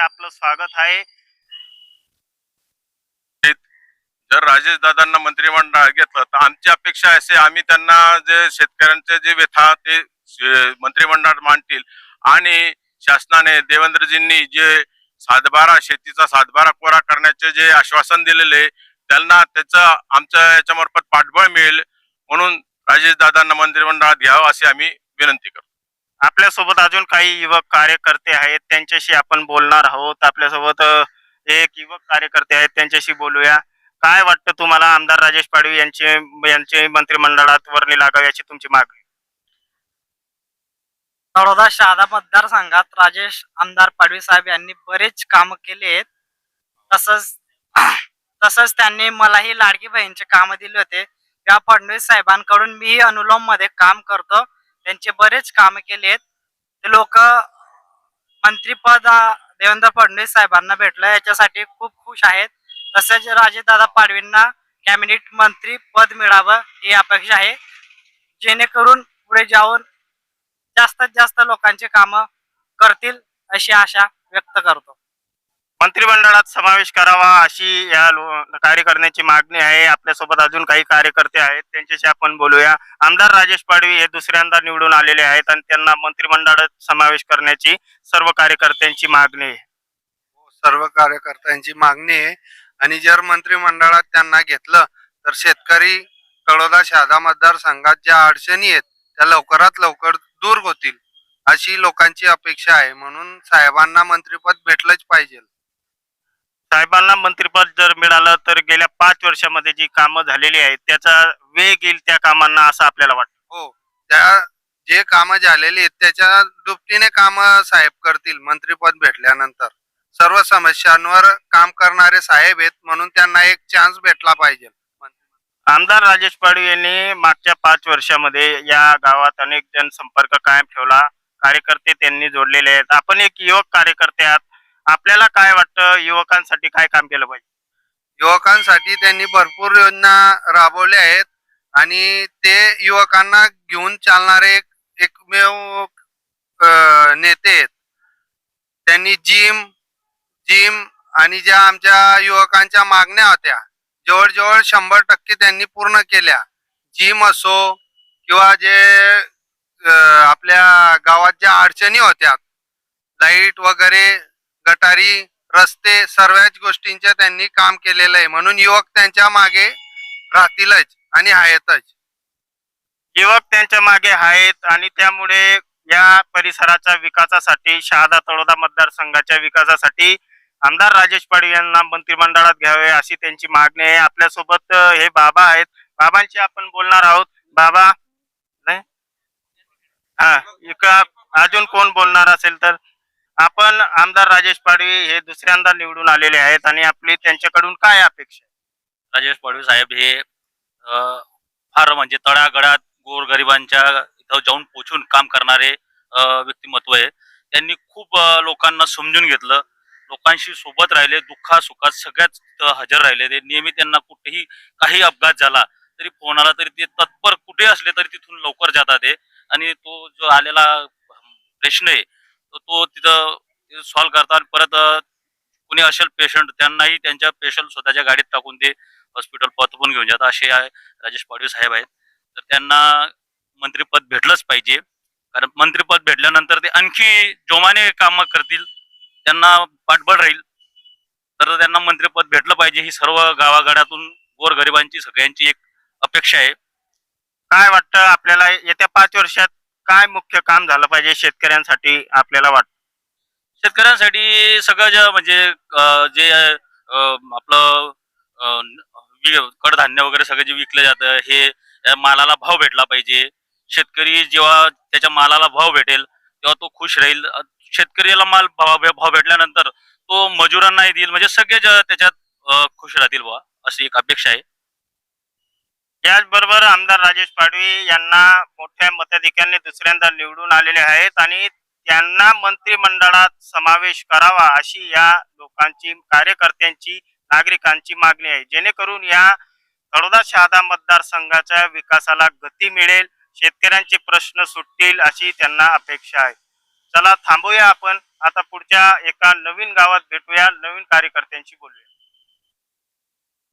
आपलं स्वागत आहे. जर राजेश दादांना मंत्रिमंडळ घेतलं तर आमची अपेक्षा असे आम्ही त्यांना जे शेतकऱ्यांचे जे व्यथा ते मंत्रिमंडळात मांडतील. आणि शासनाने देवेंद्रजींनी जे सातबारा शेतीचा सातबारा कोरा करण्याचे जे आश्वासन दिलेले त्यांना त्याचं आमच्या याच्यामार्फत पाठबळ मिळेल. म्हणून राजेश दादांना मंत्रिमंडळात घ्यावं अशी आम्ही विनंती करतो. आपल्यासोबत अजून काही युवक कार्यकर्ते आहेत त्यांच्याशी आपण बोलणार आहोत. आपल्यासोबत एक युवक कार्यकर्ते आहेत त्यांच्याशी बोलूया. काय वाटतं तुम्हाला आमदार राजेश पाडवी यांचे यांचे मंत्रिमंडळात वर्णी लागावी याची तुमची मागणी? तळोदा शहादा मतदारसंघात राजेश आमदार पाडवी साहेब यांनी बरेच काम केले आहेत. तसंच तसंच त्यांनी मलाही लाडकी बहीणचे काम दिले होते. या फडणवीस साहेबांकडून मीही अनुलोममध्ये काम करतो. त्यांचे बरेच काम केले आहेत. ते लोक मंत्रीपद देवेंद्र फडणवीस साहेबांना भेटलं. याच्यासाठी खूप खुश आहेत. तसेच राजेदादा पाडवींना कॅबिनेट मंत्री पद मिळावं ही अपेक्षा आहे. जेणेकरून पुढे जाऊन जास्तीत जास्त लोकांचे काम करतील अशी आशा व्यक्त करतो. मंत्रिमंडळात समावेश करावा अशी या लो- कार्यकर्त्यांची मागणी आहे. आपल्यासोबत अजून काही कार्यकर्ते आहेत. त्यांच्याशी आपण बोलूया. आमदार राजेश पाडवी हे दुसऱ्यांदा निवडून आलेले आहेत आणि त्यांना मंत्रिमंडळात समावेश करण्याची सर्व कार्यकर्त्यांची मागणी आहे. हो, सर्व कार्यकर्त्यांची मागणी आहे. आणि जर मंत्रिमंडळात त्यांना घेतलं तर शेतकरी तळोदा शहादा मतदारसंघात ज्या अडचणी आहेत त्या लवकरात लवकर दूर होतील अशी लोकांची अपेक्षा आहे. म्हणून साहेबांना मंत्रिपद भेटलंच पाहिजे. साहेबांना मंत्रिपद जर मिळालं तर गेल्या पाच वर्षामध्ये जी कामं झालेली आहेत त्याचा वेग येईल त्या कामांना असं आपल्याला वाटतं. हो. त्या जे कामं झालेली आहेत त्याच्या दुपटीने काम साहेब करतील मंत्रिपद भेटल्यानंतर. सर्व समस्यांवर काम करणारे साहेब आहेत म्हणून त्यांना एक चान्स भेटला पाहिजे. आमदार राजेश पाडवी यांनी मागच्या पाच वर्षामध्ये या गावात अनेक जनसंपर्क कायम ठेवला. कार्यकर्ते त्यांनी जोडलेले आहेत. आपण एक युवक कार्यकर्ते आहात आपल्याला काय वाटतं? युवकांसाठी काय काम केलं पाहिजे? युवकांसाठी त्यांनी भरपूर योजना राबवल्या आहेत आणि ते युवकांना घेऊन चालणारे एक एकमेव नेते आहेत. त्यांनी जिम जिम आणि ज्या आमच्या युवकांच्या मागण्या होत्या जवळजवळ शंभर टक्के त्यांनी पूर्ण केल्या. जिम असो किंवा जे आपल्या गावात ज्या अडचणी होत्या लाइट वगैरे गटारी रस्ते सर्वच गोष्टींच्या त्यांनी काम केलेलं आहे. म्हणून युवक त्यांच्या मागे राहतीलच आणि आहेतच. युवक त्यांच्या मागे आहेत आणि त्यामुळे या परिसराच्या विकासासाठी शहादा तळोदा मतदारसंघाच्या विकासासाठी आमदार राजेश पाडवी यांना मंत्रिमंडळात घ्यावे अशी त्यांची मागणी आहे. आपल्यासोबत हे बाबा आहेत. बाबांशी आपण बोलणार आहोत. बाबा नाही? हा अजून कोण बोलणार असेल तर? आपण आमदार राजेश पाडवी हे दुसऱ्यांदा निवडून आलेले आहेत आणि आपली त्यांच्याकडून काय अपेक्षा आहे? राजेश पाडवी साहेब हे फार म्हणजे तळागळात गोरगरिबांच्या इथं जाऊन पोचून काम करणारे व्यक्तिमत्व आहे. त्यांनी खूप लोकांना समजून घेतलं. लोकांशी सोबत राहिले दुःखा सुखात सगळ्याच तिथं हजर राहिले. ते नेहमी त्यांना कुठेही काही अपघात झाला तरी फोन आला तरी ते तत्पर कुठे असले तरी तिथून लवकर जातात ते आणि तो जो आलेला प्रश्न आहे तो तो तिथं सॉल्व्ह करतात परत कुणी असेल पेशंट त्यांनाही त्यांच्या पेशंट स्वतःच्या गाडीत टाकून ते हॉस्पिटल पण घेऊन जातात. असे आहे राजेश पाडवी साहेब आहेत. तर त्यांना मंत्रीपद भेटलंच पाहिजे. कारण मंत्रीपद भेटल्यानंतर ते आणखी जोमाने कामं करतील. त्यांना पाठबळ राहील. तर त्यांना मंत्रीपद भेटलं पाहिजे. ही सर्व गावागाड्यातून गोरगरिबांची सगळ्यांची एक अपेक्षा आहे. काय वाटतं आपल्याला? येत्या पाच वर्षात काय मुख्य काम झालं पाहिजे शेतकऱ्यांसाठी आपल्याला वाटतं शेतकऱ्यांसाठी सगळं जे म्हणजे जे आपलं कडधान्य वगैरे सगळं जे विकलं जातं हे मालाला भाव भेटला पाहिजे. शेतकरी जेव्हा त्याच्या मालाला भाव भेटेल तेव्हा तो खुश राहील. शेतकरीला शेतकऱ्याला माल भाव भाव भेटल्यानंतर तो मजुरांनाही देईल. म्हणजे सगळे ज- त्याच्यात खुश राहतील बुवा अशी एक अपेक्षा आहे. याचबरोबर आमदार राजेश पाडवी यांना मोठ्या मताधिक्याने दुसऱ्यांदा निवडून आलेले आहेत आणि त्यांना मंत्रिमंडळात समावेश करावा अशी या लोकांची कार्यकर्त्यांची नागरिकांची मागणी आहे. जेणेकरून या तळोदा शहादा मतदारसंघाच्या विकासाला गती मिळेल शेतकऱ्यांचे प्रश्न सुटतील अशी त्यांना अपेक्षा आहे. चला थांबूया आपण. आता पुढच्या एका नवीन गावात भेटूया. नवीन कार्यकर्त्यांशी बोलूया.